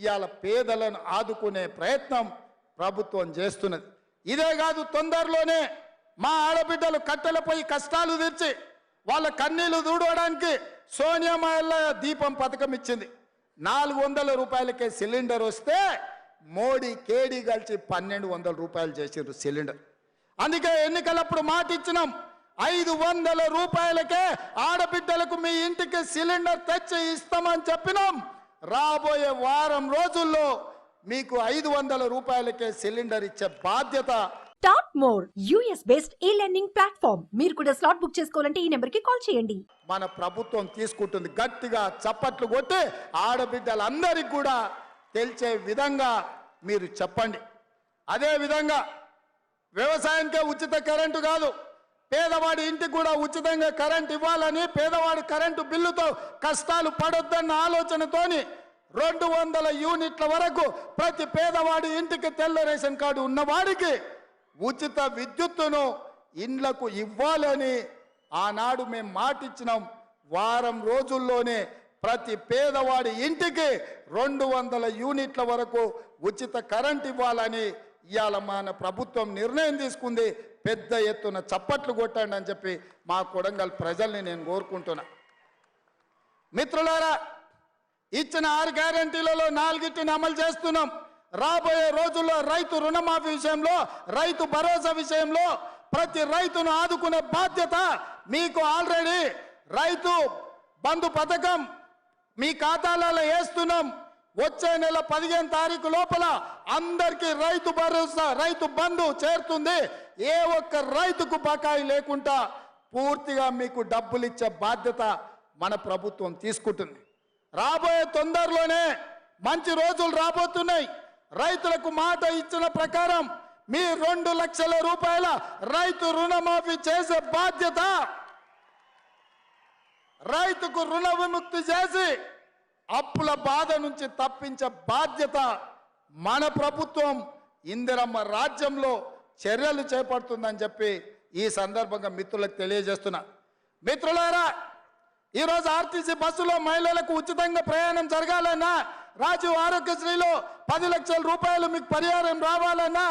ఇవాళ పేదలను ఆదుకునే ప్రయత్నం ప్రభుత్వం చేస్తున్నది. ఇదే కాదు తొందరలోనే మా ఆడబిడ్డలు కట్టెలపై కష్టాలు తెచ్చి వాళ్ళ కన్నీళ్ళు దూడవడానికి సోనియా దీపం పథకం ఇచ్చింది. నాలుగు వందల రూపాయలకే సిలిండర్ వస్తే మోడీ కేడీ కలిసి పన్నెండు వందల రూపాయలు చేసిండ్రు సిలిండర్. అందుకే ఎన్నికలప్పుడు మాట ఇచ్చినాం ఐదు వందల రూపాయలకే ఆడబిడ్డలకు మీ ఇంటికి సిలిండర్ తెచ్చి ఇస్తామని చెప్పినాం. రాబోయే వారం రోజుల్లో మీకు ఐదు వందల రూపాయలకే సిలిండర్ ఇచ్చే బాధ్యత. Top more US based e learning platform మీరు కూడా స్లాట్ బుక్ చేసుకోవాలంటే ఈ నెంబర్కి కాల్ చేయండి. మన ప్రభుత్వం తీసుకుంటుంది గట్టిగా చప్పట్లు కొట్టి ఆడబిడ్డలందరికీ కూడా తెలిసే విధంగా మీరు చెప్పండి. అదే విధంగా వ్యవసాయానికే ఉచిత కరెంటు కాదు. పేదవాడి ఇంటికి కూడా ఉచితంగా కరెంట్ ఇవ్వాలని పేదవాడి కరెంటు బిల్లుతో కష్టాలు పడొద్దన్న ఆలోచనతోని రెండు వందల యూనిట్ల వరకు ప్రతి పేదవాడి ఇంటికి తెల్ల రేషన్ కార్డు ఉన్నవాడికి ఉచిత విద్యుత్తును ఇండ్లకు ఇవ్వాలని ఆనాడు మేము మాటిచ్చినాం. వారం రోజుల్లోనే ప్రతి పేదవాడి ఇంటికి రెండు వందల యూనిట్ల వరకు ఉచిత కరెంట్ ఇవ్వాలని ఇవాళ మన ప్రభుత్వం నిర్ణయం తీసుకుంది. పెద్ద ఎత్తున చప్పట్లు కొట్టండి అని చెప్పి మా కొడంగల్ ప్రజల్ని నేను కోరుకుంటున్నా. మిత్రులారా ఇచ్చిన ఆరు గ్యారంటీలలో నాలుగిటిని అమలు చేస్తున్నాం. రాబోయే రోజుల్లో రైతు రుణమాఫీ విషయంలో రైతు భరోసా విషయంలో ప్రతి రైతును ఆదుకునే బాధ్యత మీకు ఆల్రెడీ రైతు బంధు పథకం మీ ఖాతాలలో వేస్తున్నాం. వచ్చే నెల పదిహేను తారీఖు లోపల అందరికీ రైతు భరోసా రైతు బంధు చేరుతుంది. ఏ ఒక్క రైతుకు బకాయి లేకుండా పూర్తిగా మీకు డబ్బులు ఇచ్చే బాధ్యత మన ప్రభుత్వం తీసుకుంటుంది. రాబోయే తొందరలోనే మంచి రోజులు రాబోతున్నాయి. రైతులకు మాట ఇచ్చిన ప్రకారం మీ రెండు లక్షల రూపాయల రైతు రుణమాఫీ చేసే బాధ్యత రైతుకు రుణ విముక్తి చేసి అప్పుల బాధ నుంచి తప్పించే బాధ్యత మన ప్రభుత్వం ఇందిరమ్మ రాజ్యంలో చర్యలు చేపడుతుందని చెప్పి ఈ సందర్భంగా మిత్రులకు తెలియజేస్తున్నా. మిత్రులారా ఈరోజు ఆర్టీసీ బస్సులో మహిళలకు ఉచితంగా ప్రయాణం జరగాలన్నా రాజీవ్ ఆరోగ్యశ్రీలో పది లక్షల రూపాయలు మీకు పరిహారం రావాలన్నా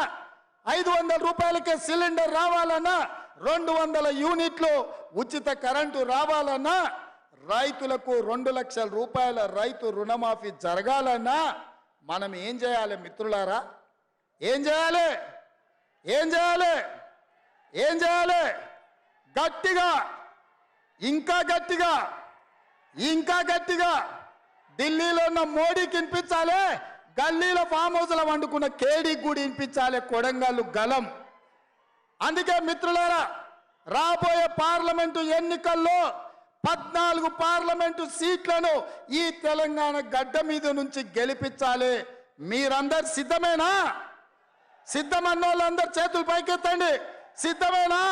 ఐదు వందల రూపాయలకే సిలిండర్ రావాలన్నా రెండు వందల యూనిట్లు ఉచిత కరెంటు రావాలన్నా రైతులకు రెండు లక్షల రూపాయల రైతు రుణమాఫీ జరగాలన్నా మనం ఏం చేయాలి మిత్రులారా? ఏం చేయాలి? ఏం చేయాలి? ఏం చేయాలి? గట్టిగా ఇంకా గట్టిగా ఇంకా గట్టిగా ఢిల్లీలో ఉన్న మోడీకి వినిపించాలి. గల్లీలో ఫామ్ హౌస్లో వండుకున్న కేడీకి కూడా వినిపించాలి. కొడంగల్లు గలం. అందుకే మిత్రులారా రాబోయే పార్లమెంటు ఎన్నికల్లో పద్నాలుగు పార్లమెంటు సీట్లను ఈ తెలంగాణ గడ్డ మీద నుంచి గెలిపించాలి. మీరందరు సిద్ధమేనా? సిద్ధమన్న వాళ్ళందరూ చేతులు పైకెత్తండి. సిద్ధమేనా?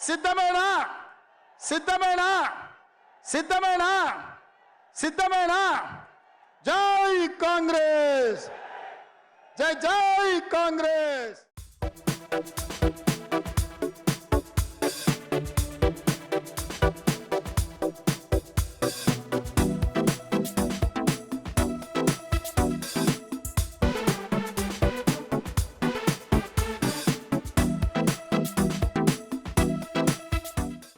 సిద్ధమేనా? సిద్ధమేనా? సిద్ధమేనా? సిద్ధమేనా? జై కాంగ్రెస్! జై జై కాంగ్రెస్!